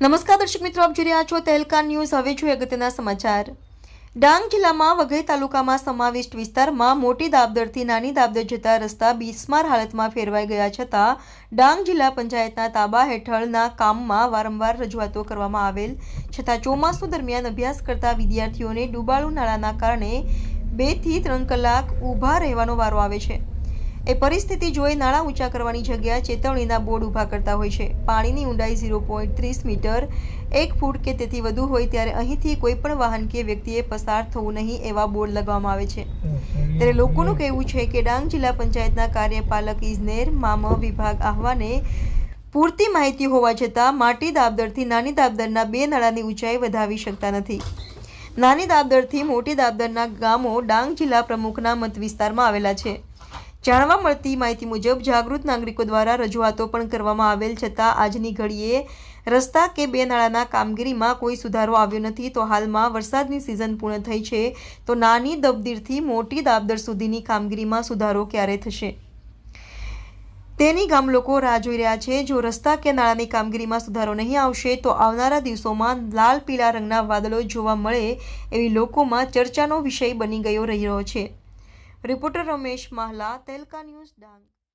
નમસ્કાર દર્શક મિત્રો, આપ જોઈ રહ્યા છો તહેલકા ન્યૂઝ. હવે જોઈએ અગત્યના સમાચાર. ડાંગ જિલ્લામાં વઘઈ તાલુકામાં સમાવિષ્ટ વિસ્તારમાં મોટી દાબદરથી નાની દાબદર જતા રસ્તા બિસ્માર હાલતમાં ફેરવાઈ ગયા છતાં ડાંગ જિલ્લા પંચાયતના તાબા હેઠળના કામમાં વારંવાર રજૂઆતો કરવામાં આવેલ. છતાં ચોમાસું દરમિયાન અભ્યાસ કરતા વિદ્યાર્થીઓને ડુબાળુ નાળાના કારણે બેથી ત્રણ કલાક ઊભા રહેવાનો વારો આવે છે. એ પરિસ્થિતિ જોઈ નાણાં ઊંચા કરવાની જગ્યાએ ચેતવણીના બોર્ડ ઊભા કરતા હોય છે. પાણીની ઊંડાઈ ઝીરો પોઈન્ટ ત્રીસ મીટર, એક ફૂટ કે તેથી વધુ હોય ત્યારે અહીંથી કોઈ પણ વાહન કે વ્યક્તિએ પસાર થવું નહીં એવા બોર્ડ લગાવવામાં આવે છે. ત્યારે લોકોનું કહેવું છે કે ડાંગ જિલ્લા પંચાયતના કાર્યપાલક ઇજનેર મામ વિભાગ આહવાને પૂરતી માહિતી હોવા છતાં માટી દાબદરથી નાની દાબદરના બે નળાની ઊંચાઈ વધાવી શકતા નથી. નાની દાબદરથી મોટી દાબદરના ગામો ડાંગ જિલ્લા પ્રમુખના મત વિસ્તારમાં આવેલા છે. જાણવા મળતી માહિતી મુજબ, જાગૃત નાગરિકો દ્વારા રજૂઆતો પણ કરવામાં આવેલ છતાં આજની ઘડીએ રસ્તા કે બે નાળાના કામગીરીમાં કોઈ સુધારો આવ્યો નથી. તો હાલમાં વરસાદની સિઝન પૂર્ણ થઈ છે. તો નાની દબદીરથી મોટી દાબદર સુધીની કામગીરીમાં સુધારો ક્યારે થશે? તેની ગામ લોકો રાહ જોઈ રહ્યા છે. જો રસ્તા કે નાળાની કામગીરીમાં સુધારો નહીં આવશે, તો આવનારા દિવસોમાં લાલ પીળા રંગના વાદળો જોવા મળે એવી લોકોમાં ચર્ચાનો વિષય બની ગયો રહ્યો છે. રિપોર્ટર રમેશ માહલા તેલકા ન્યૂઝ ડાંગ.